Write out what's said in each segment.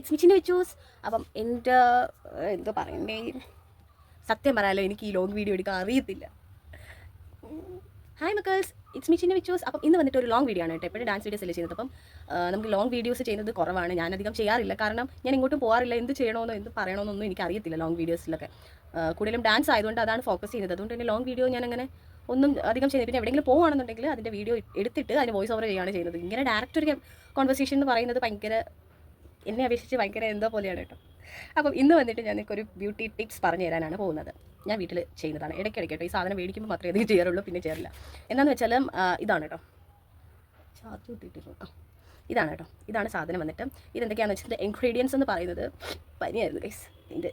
It's മിച്ചിന്റെ വിച്ചൂസ് അപ്പം എന്റെ എന്തോ പറയണ്ടേ? സത്യം പറയാലോ എനിക്ക് ഈ ലോങ് വീഡിയോ എടുക്കാൻ അറിയത്തില്ല. ഹായ് മക്കേഴ്സ് ഇറ്റ്സ് മിച്ചിന്റെ വിച്ചൂസ് അപ്പം ഇന്ന് വന്നിട്ട് ഒരു ലോങ് വീഡിയോ ആണ് കേട്ടോ. എപ്പോഴും ഡാൻസ് വീഡിയോസ് അല്ലേ ചെയ്യുന്നത്. അപ്പം നമുക്ക് ലോങ് വീഡിയോസ് ചെയ്യുന്നത് കുറവാണ്. ഞാൻ അധികം ചെയ്യാറില്ല. കാരണം ഞാൻ ഇങ്ങോട്ടും പോകാറില്ല എന്ത് ചെയ്യണമെന്നോ എന്ത് പറയണമെന്നൊന്നും എനിക്ക് അറിയത്തില്ല ലോങ് വീഡിയോസിലൊക്കെ കൂടുതലും ഡാൻസ് ആയതുകൊണ്ട് അതാണ് ഫോക്കസ് ചെയ്യുന്നത്. അതുകൊണ്ട് തന്നെ ലോങ് വീഡിയോ ഞാൻ അങ്ങനെ ഒന്നും അധികം ചെയ്യുന്നത് പിന്നെ എവിടെയെങ്കിലും പോകുകയാണെന്നുണ്ടെങ്കിൽ അതിന്റെ വീഡിയോ എടുത്തിട്ട് അതിന് വോയിസ് ഓവർ ചെയ്യുകയാണ് ചെയ്യുന്നത്. ഇങ്ങനെ ഡയറക്റ്റ് ഒരു കോൺവെർസേഷൻ എന്ന് പറയുന്നത് ഭയങ്കര എന്നെ അപേക്ഷിച്ച് ഭയങ്കര എന്തോ പോലെയാണ് കേട്ടോ. അപ്പം ഇന്ന് വന്നിട്ട് ഞാൻ നിങ്ങൾക്ക് ഒരു ബ്യൂട്ടി ടിപ്സ് പറഞ്ഞു തരാനാണ് പോകുന്നത്. ഞാൻ വീട്ടിൽ ചെയ്യുന്നതാണ്. ഇടയ്ക്കിടയ്ക്ക് കേട്ടോ ഈ സാധനം മേടിക്കുമ്പോൾ മാത്രമേ ഇത് ചെയ്യാറുള്ളൂ പിന്നെ ചെയ്യാറില്ല. എന്താണെന്ന് വെച്ചാൽ ഇതാണ് കേട്ടോ. കിട്ടിയിട്ടില്ല കേട്ടോ ഇതാണ് കേട്ടോ. ഇതാണ് സാധനം വന്നിട്ട്. ഇതെന്തൊക്കെയാണെന്ന് വെച്ചിട്ട് ഇൻഗ്രീഡിയൻസ് എന്ന് പറയുന്നത് പനിയായിരുന്നു ഗൈസ് ഇതിന്റെ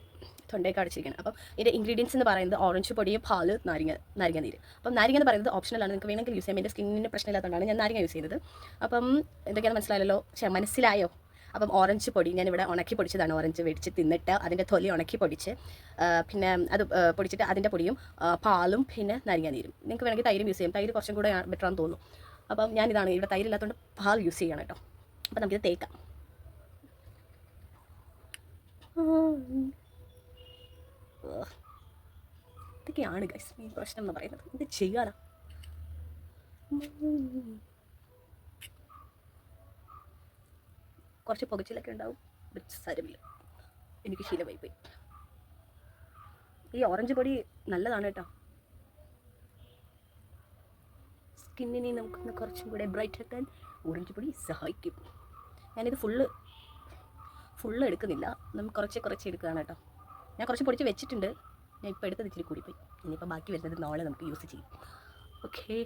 തൊണ്ടയൊക്കെ അടച്ചിരിക്കണം അപ്പം ഇതിന്റെ ഇൻഗ്രീഡിയൻസ് എന്ന് പറയുന്നത് ഓറഞ്ച് പൊടിയും പാൽ നാരങ്ങ നാരങ്ങ നീര്. അപ്പം നാരങ്ങ എന്ന് പറയുന്നത് ഓപ്ഷനലാണ് നിങ്ങൾക്ക് വേണമെങ്കിൽ യൂസ് ചെയ്യാം. എന്റെ സ്കിന്നിന് പ്രശ്നമില്ലാത്തതുകൊണ്ടാണ് ഞാൻ നാരങ്ങ യൂസ് ചെയ്തത് അപ്പം എന്തൊക്കെയാണ് മനസ്സിലായല്ലോ? മനസ്സിലായോ? അപ്പം ഓറഞ്ച് പൊടി ഞാനിവിടെ ഉണക്കി പൊടിച്ചതാണ് ഓറഞ്ച് മേടിച്ച് തിന്നിട്ട് അതിന്റെ തൊലി ഉണക്കി പൊടിച്ച് പിന്നെ അത് പൊടിച്ചിട്ട് അതിന്റെ പൊടിയും പാലും പിന്നെ നാരങ്ങാനീരും. നിങ്ങൾക്ക് വേണമെങ്കിൽ തൈരും യൂസ് ചെയ്യാം. തൈര് കുറച്ചും കൂടെ ബെറ്റർ ആണെന്ന് തോന്നുന്നു. അപ്പം ഞാനിതാണ് ഇവിടെ തൈരില്ലാത്തതുകൊണ്ട് പാൽ യൂസ് ചെയ്യണം കേട്ടോ. അപ്പം നമുക്കിത് തേക്കാം. ഇതൊക്കെയാണ് ഗൈസ് ഈ പ്രശ്നം എന്ന് പറയുന്നത്. ഇത് ചെയ്യാനാ? കുറച്ച് പുകച്ചിലൊക്കെ ഉണ്ടാവും സാരമില്ല എനിക്ക് ശീലമായി പോയി. ഈ ഓറഞ്ച് പൊടി നല്ലതാണ് കേട്ടോ. സ്കിന്നിനെ നമുക്കൊന്ന് കുറച്ചും കൂടെ ബ്രൈറ്റ് ആക്കാൻ ഓറഞ്ച് പൊടി സഹായിക്കും. ഞാനിത് ഫുള്ള് ഫുള്ള് എടുക്കുന്നില്ല. നമുക്ക് കുറച്ച് കുറച്ച് എടുക്കുകയാണ് കേട്ടോ. ഞാൻ കുറച്ച് പൊടിച്ച് വെച്ചിട്ടുണ്ട്. ഞാൻ ഇപ്പോൾ എടുത്തത് ഇച്ചിരി കൂടിപ്പോയി. ഇനിയിപ്പോൾ ബാക്കി വരുന്നത് നാളെ നമുക്ക് യൂസ് ചെയ്യും. ഓക്കേ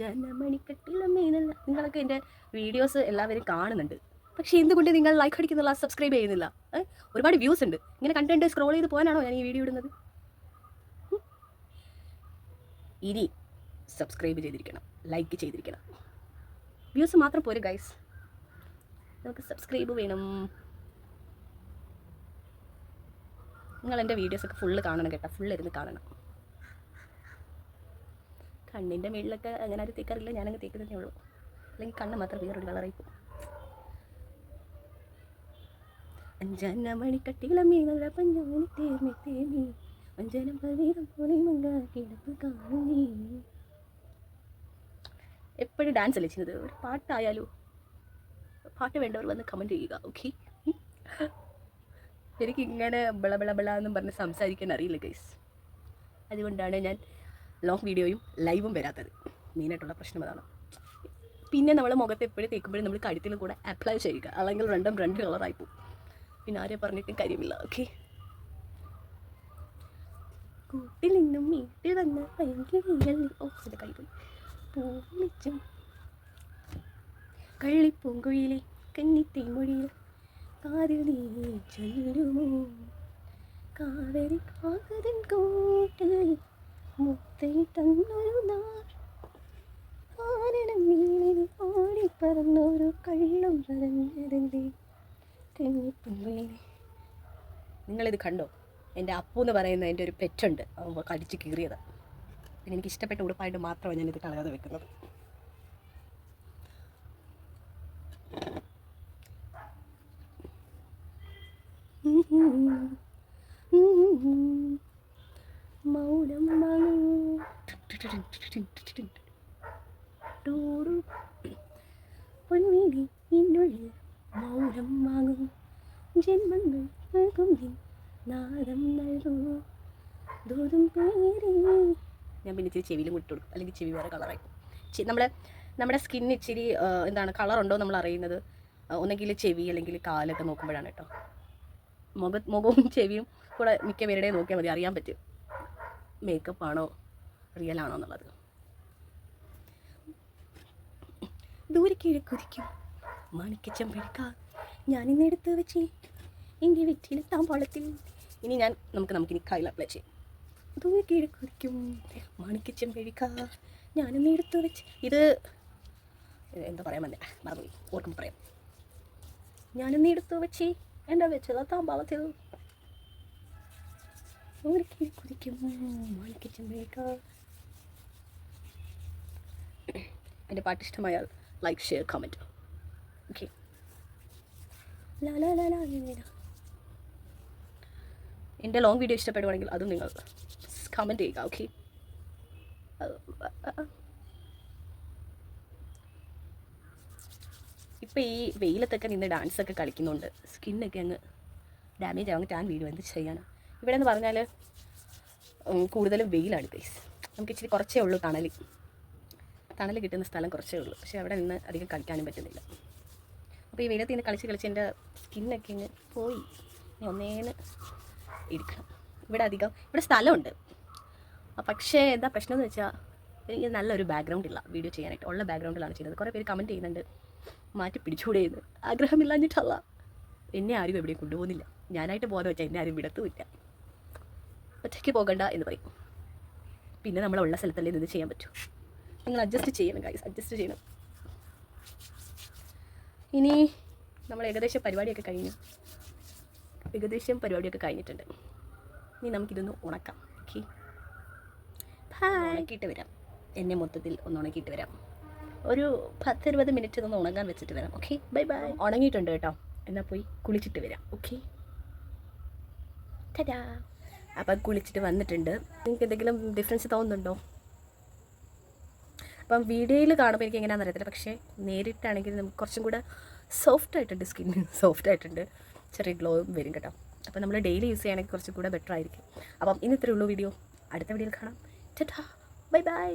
ജനമണിക്കട്ടിലമ്മേനല്ല നിങ്ങളൊക്കെ എന്റെ വീഡിയോസ് എല്ലാവരും കാണുന്നുണ്ട്. പക്ഷേ എന്തുകൊണ്ട് നിങ്ങൾ ലൈക്ക് അടിക്കുന്നില്ല സബ്സ്ക്രൈബ് ചെയ്യുന്നില്ല? ഒരുപാട് വ്യൂസ് ഉണ്ട്. ഇങ്ങനെ കണ്ടന്റ് സ്ക്രോൾ ചെയ്ത് പോകാനാണോ ഞാൻ ഈ വീഡിയോ ഇടുന്നത്. ഇനി സബ്സ്ക്രൈബ് ചെയ്തിരിക്കണം ലൈക്ക് ചെയ്തിരിക്കണം. വ്യൂസ് മാത്രം പോരെ ഗൈസ് നമുക്ക് സബ്സ്ക്രൈബ് വേണം. നിങ്ങൾ എന്റെ വീഡിയോസൊക്കെ ഫുള്ള് കാണണം കേട്ടോ. ഫുള്ള് ഇരുന്ന് കാണണം. കണ്ണിന്റെ മുകളിലൊക്കെ അങ്ങനെ ആരും തേക്കാറില്ല ഞാനങ്ങ് തേക്കുന്നതേ ഉള്ളൂ. അല്ലെങ്കിൽ കണ്ണ് മാത്രം വേറൊരു കളറായി പോകും. അഞ്ചന മണിക്കട്ടിയിലെ മീനുള്ള പഞ്ഞാണി തേമി തേമി. അഞ്ചനം പോലെ മങ്ങാ കാണുന്നേ. എപ്പോഴും ഡാൻസ് അല്ലേ ചെയ്യുന്നത്? ഒരു പാട്ടായാലോ? പാട്ട് വേണ്ടവർ വന്ന് കമന്റ് ചെയ്യുക ഓക്കെ എനിക്കിങ്ങനെ ബിള ബള ബള എന്നും പറഞ്ഞ് സംസാരിക്കാൻ അറിയില്ല ഗൈസ് അതുകൊണ്ടാണ് ഞാൻ ലോങ് വീഡിയോയും ലൈവും വരാത്തത്. മെയിനായിട്ടുള്ള പ്രശ്നം അതാണ്. പിന്നെ നമ്മൾ മുഖത്ത് എപ്പോഴും തേക്കുമ്പോഴും നമ്മൾ കഴുത്തിൽ കൂടെ അപ്ലൈ ചെയ്യുക. അല്ലെങ്കിൽ രണ്ടും രണ്ട് കളറായി പോകും പിന്നെ ആരെ പറഞ്ഞിട്ടും കാര്യമില്ല ഓക്കെ കൂട്ടിൽ നിന്നും വീട്ടിൽ വന്ന ഭയങ്കര ഓ ഇത് കൈ പോയി. പൂളിച്ചും കള്ളിപ്പൂങ്കുഴിയിലെ കന്നിത്തേമൊഴിയിൽ കാതിൽ നീ ചൊല്ലുമോ? കാവേരി കാകരൻ കൂട്ടിൽ മുത്തൈ തന്നൊരു നാൾ ആനനം മീനിൽ ഓടിപ്പറന്നൊരു കള്ളം തെന്നിപ്പുള്ളിനെ നിങ്ങളിത് കണ്ടോ? എന്റെ അപ്പു എന്ന് പറയുന്ന എന്റെ ഒരു പെറ്റുണ്ട്. കടിച്ച് കീറിയത്. പിന്നെ എനിക്ക് ഇഷ്ടപ്പെട്ട ഉടുപ്പായിട്ട് മാത്രമാണ് ഞാനിത് കളയാതെ വെക്കുന്നത്. മൗനം ടൂറു മൗനം വാങ്ങും ജന്മങ്ങൾ നൽകും നാദം നൽകും ദൂരം പേരേ ഞാൻ പിന്നെ ഇച്ചിരി ചെവിയിലും കൊടുക്കും അല്ലെങ്കിൽ ചെവി വേറെ കളറായി നമ്മുടെ നമ്മുടെ സ്കിൻ ഇച്ചിരി എന്താണ് കളറുണ്ടോ നമ്മൾ അറിയുന്നത് ഒന്നെങ്കിൽ ചെവി അല്ലെങ്കിൽ കാലൊക്കെ നോക്കുമ്പോഴാണ് കേട്ടോ മുഖ മുഖവും ചെവിയും കൂടെ മിക്ക പേരുടെയും നോക്കിയാൽ മതി അറിയാൻ പറ്റും മേക്കപ്പ് ആണോ റിയൽ ആണോ എന്നുള്ളത് ദൂരെ കിഴക്കുതിക്കും ഞാൻ ഇന്ന് എടുത്ത് വെച്ച്. എന്റെ വെറ്റിലെ താമ്പാളത്തിൽ ഇനി ഞാൻ നമുക്ക് നമുക്ക് ഇനി കയ്യിൽ അപ്ലൈ ചെയ്യാം. ദൂരെ കിഴക്കുതിക്കും മാണിക്കച്ചമ്പഴുക്ക ഞാനിന്ന് എടുത്ത് വെച്ച്. ഇത് എന്താ പറയാൻ വന്നേ? മറന്നുപോയി. ഓർക്കുമ്പോൾ പറയാം. ഞാനിന്ന് എടുത്ത് വെച്ച്. എന്റെ വെച്ചത് താമ്പാളത്തിൽ കുതിക്കും. മാണിക്കച്ചം മാണിക്കച്ചമ്പഴുക്ക എന്റെ പാട്ട് ഇഷ്ടമായാൽ ലൈക്ക് ഷെയർ കമന്റ് ഓക്കെ. എന്റെ ലോങ് വീഡിയോ ഇഷ്ടപ്പെടുവാണെങ്കിൽ അതും നിങ്ങൾ കമന്റ് ചെയ്യുക ഓക്കെ ഇപ്പം ഈ വെയിലത്തൊക്കെ നിന്ന് ഡാൻസൊക്കെ കളിക്കുന്നുണ്ട്. സ്കിന്നൊക്കെ അങ്ങ് ഡാമേജ് ആവാൻ ടാൻ വീഴും എന്ത് ചെയ്യാനാണ് ഇവിടെ എന്ന് പറഞ്ഞാൽ കൂടുതലും വെയിലാണ് ഗൈസ് നമുക്ക് ഇച്ചിരി കുറച്ചേ ഉള്ളൂ തണൽ തണൽ കിട്ടുന്ന സ്ഥലം കുറച്ചേ ഉള്ളൂ. പക്ഷേ അവിടെ നിന്ന് അധികം കളിക്കാനും പറ്റുന്നില്ല. അപ്പോൾ ഈ വെയിലത്ത് നിന്ന് കളിച്ച് കളിച്ച് എന്റെ സ്കിന്നൊക്കെ ഇങ്ങ് പോയി. ഇനി ഒന്നേന്ന് ഇരിക്കണം ഇവിടെ അധികം ഇവിടെ സ്ഥലമുണ്ട്. പക്ഷേ എന്താ പ്രശ്നം എന്ന് വെച്ചാൽ എനിക്ക് നല്ലൊരു ബാക്ക്ഗ്രൗണ്ട് ഇല്ല വീഡിയോ ചെയ്യാനായിട്ട്. ഉള്ള ബാക്ക്ഗ്രൗണ്ടിലാണ് ചെയ്യുന്നത്. കുറേ പേര് കമന്റ് ചെയ്യുന്നുണ്ട്. മാറ്റി പിടിച്ചുകൂടെ എന്ന് ആഗ്രഹമില്ലാഞ്ഞിട്ടല്ല. എന്നെ ആരും എവിടെയും കൊണ്ടുപോകുന്നില്ല. ഞാനായിട്ട് പോകുന്ന വെച്ചാൽ എന്നെ ആരും വിടത്തുമില്ല. ഒറ്റയ്ക്ക് പോകണ്ട എന്ന് പറയും. പിന്നെ നമ്മളുള്ള സ്ഥലത്തല്ലേ നിന്ന് ചെയ്യാൻ പറ്റൂ. നിങ്ങൾ അഡ്ജസ്റ്റ് ചെയ്യണം ഗൈസ് അഡ്ജസ്റ്റ് ചെയ്യണം. ഇനി നമ്മൾ ഏകദേശം പരിപാടിയൊക്കെ കഴിഞ്ഞു. ഏകദേശം പരിപാടിയൊക്കെ കഴിഞ്ഞിട്ടുണ്ട്. ഇനി നമുക്കിതൊന്ന് ഉണക്കാം. ഓക്കെ ഉണക്കിയിട്ട് വരാം. എന്നെ മൊത്തത്തിൽ ഒന്ന് ഉണക്കിയിട്ട് വരാം. ഒരു പത്തിരുപത് മിനിറ്റ് ഒന്ന് ഉണങ്ങാൻ വെച്ചിട്ട് വരാം. ഓക്കെ ബൈ ബൈ ഉണങ്ങിയിട്ടുണ്ട് കേട്ടോ. എന്നാൽ പോയി കുളിച്ചിട്ട് വരാം. ഓക്കെ ടടാ അപ്പം കുളിച്ചിട്ട് വന്നിട്ടുണ്ട്. നിങ്ങൾക്ക് എന്തെങ്കിലും ഡിഫറൻസ് തോന്നുന്നുണ്ടോ? അപ്പം വീഡിയോയിൽ കാണുമ്പോൾ എനിക്ക് എങ്ങനെയാണെന്ന് അറിയത്തില്ല. പക്ഷേ നേരിട്ടാണെങ്കിൽ നമുക്ക് കുറച്ചും കൂടെ സോഫ്റ്റ് ആയിട്ടുണ്ട് സ്കിൻ സോഫ്റ്റ് ആയിട്ടുണ്ട്. ചെറിയ ഗ്ലോയും വരും കേട്ടോ. അപ്പം നമ്മൾ ഡെയിലി യൂസ് ചെയ്യുകയാണെങ്കിൽ കുറച്ചും കൂടെ ബെറ്റർ ആയിരിക്കും. അപ്പം ഇന്ന് ഇത്രയേ ഉള്ളൂ വീഡിയോ. അടുത്ത വീഡിയോയിൽ കാണാം. ചേട്ടാ ബൈ ബൈ